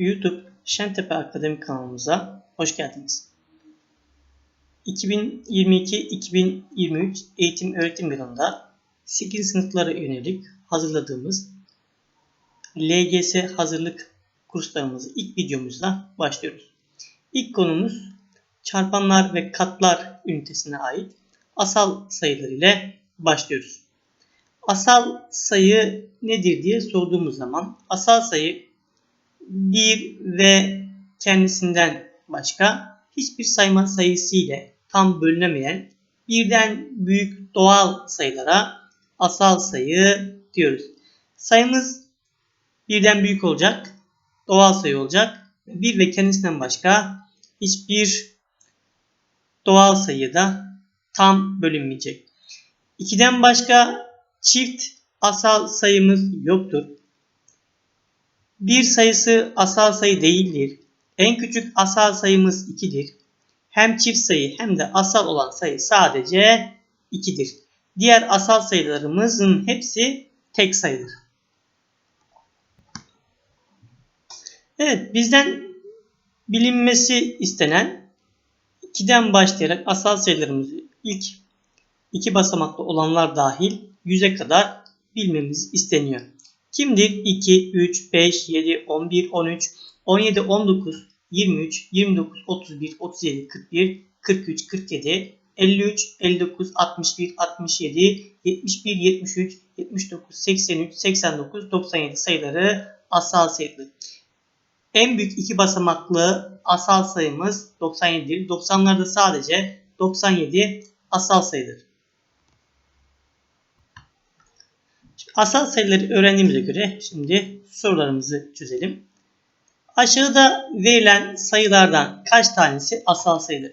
YouTube Şentepe Akademi kanalımıza hoş geldiniz. 2022-2023 eğitim öğretim yılında 8 sınıflara yönelik hazırladığımız LGS hazırlık kurslarımızı ilk videomuzla başlıyoruz. İlk konumuz çarpanlar ve katlar ünitesine ait asal sayılar ile başlıyoruz. Asal sayı nedir diye sorduğumuz zaman asal sayı bir ve kendisinden başka hiçbir sayma sayısı ile tam bölünemeyen birden büyük doğal sayılara asal sayı diyoruz. Sayımız birden büyük olacak, doğal sayı olacak. Bir ve kendisinden başka hiçbir doğal sayı da tam bölünmeyecek. 2'den başka çift asal sayımız yoktur. Bir sayısı asal sayı değildir. En küçük asal sayımız 2'dir. Hem çift sayı hem de asal olan sayı sadece 2'dir. Diğer asal sayılarımızın hepsi tek sayıdır. Evet bizden bilinmesi istenen 2'den başlayarak asal sayılarımızı ilk iki basamaklı olanlar dahil 100'e kadar bilmemiz isteniyor. Kimdir? 2, 3, 5, 7, 11, 13, 17, 19, 23, 29, 31, 37, 41, 43, 47, 53, 59, 61, 67, 71, 73, 79, 83, 89, 97 sayıları asal sayıdır. En büyük iki basamaklı asal sayımız 97'dir. 90'larda sadece 97 asal sayıdır. Asal sayıları öğrendiğimize göre şimdi sorularımızı çözelim. Aşağıda verilen sayılardan kaç tanesi asal sayıdır?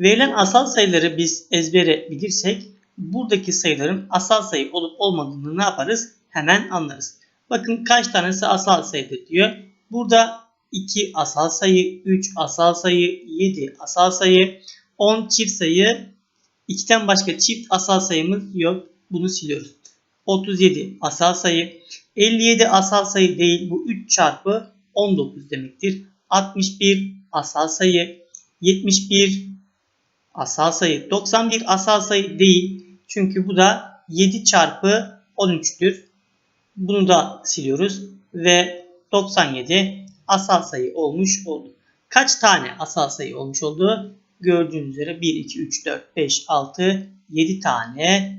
Verilen asal sayıları biz ezbere bilirsek buradaki sayıların asal sayı olup olmadığını ne yaparız? Hemen anlarız. Bakın kaç tanesi asal sayıdır diyor. Burada 2 asal sayı, 3 asal sayı, 7 asal sayı, 10 çift sayı, 2'den başka çift asal sayımız yok. Bunu siliyoruz. 37 asal sayı. 57 asal sayı değil. Bu 3 çarpı 19 demektir. 61 asal sayı. 71 asal sayı. 91 asal sayı değil. Çünkü bu da 7 çarpı 13'tür. Bunu da siliyoruz. Ve 97 asal sayı olmuş oldu. Kaç tane asal sayı olmuş oldu? Gördüğünüz üzere 1, 2, 3, 4, 5, 6, 7 tane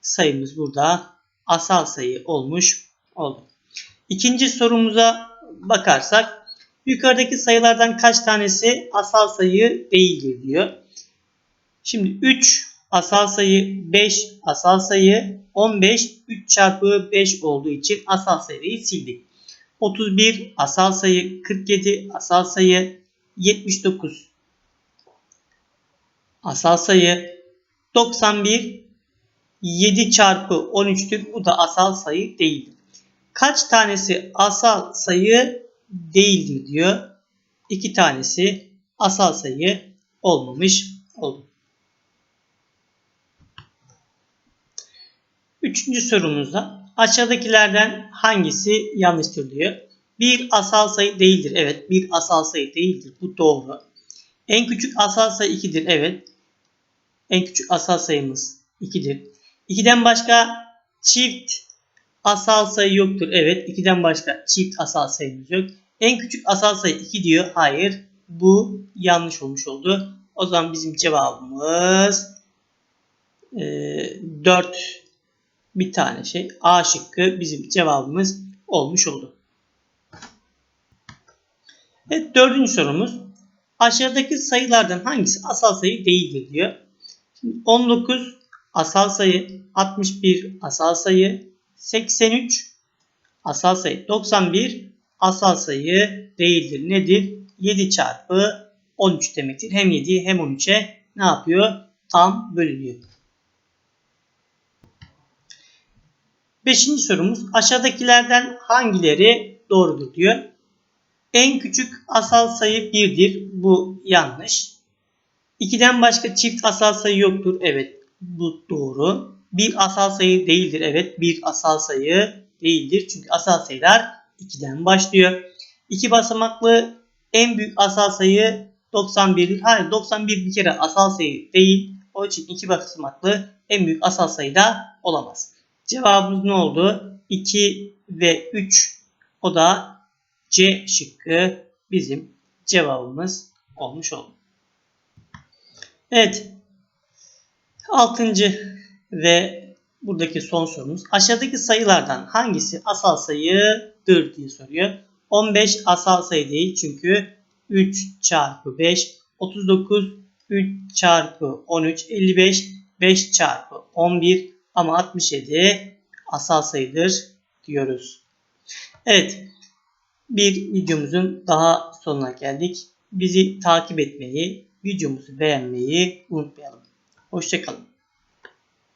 sayımız burada asal sayı olmuş oldu. İkinci sorumuza bakarsak yukarıdaki sayılardan kaç tanesi asal sayı değildir diyor. Şimdi 3 asal sayı, 5 asal sayı, 15 3 çarpı 5 olduğu için asal sayıyı sildik. 31 asal sayı, 47 asal sayı, 79 asal sayı, 91 7 çarpı 13'tür. Bu da asal sayı değildir. Kaç tanesi asal sayı değildir diyor. 2 tanesi asal sayı olmamış oldu. Üçüncü sorumuzda aşağıdakilerden hangisi yanlıştır diyor. Bir asal sayı değildir. Evet bir asal sayı değildir. Bu doğru. En küçük asal sayı 2'dir. Evet. En küçük asal sayımız 2'dir. 2'den başka çift asal sayı yoktur. Evet 2'den başka çift asal sayımız yok. En küçük asal sayı 2 diyor. Hayır bu yanlış olmuş oldu. O zaman bizim cevabımız e, 4 bir tane şey. A şıkkı bizim cevabımız olmuş oldu. Evet dördüncü sorumuz. Aşağıdaki sayılardan hangisi asal sayı değildir diyor. Şimdi 19 asal sayı, 61 asal sayı, 83 asal sayı, 91 asal sayı değildir. Nedir? 7 çarpı 13 demektir. Hem 7 hem 13'e ne yapıyor? Tam bölünüyor. Beşinci sorumuz aşağıdakilerden hangileri doğrudur diyor. En küçük asal sayı 1'dir. Bu yanlış. 2'den başka çift asal sayı yoktur. Evet bu doğru. Bir asal sayı değildir. Evet bir asal sayı değildir. Çünkü asal sayılar 2'den başlıyor. İki basamaklı en büyük asal sayı 91. Hayır 91 bir kere asal sayı değil. O için iki basamaklı en büyük asal sayı da olamaz. Cevabımız ne oldu? 2 ve 3 o da C şıkkı bizim cevabımız olmuş oldu. Evet. Altıncı ve buradaki son sorumuz. Aşağıdaki sayılardan hangisi asal sayıdır diye soruyor. 15 asal sayı değil çünkü 3 çarpı 5 39 3 çarpı 13 55 5 çarpı 11 ama 67 asal sayıdır diyoruz. Evet. Bir videomuzun daha sonuna geldik. Bizi takip etmeyi, videomuzu beğenmeyi unutmayalım. Hoşçakalın.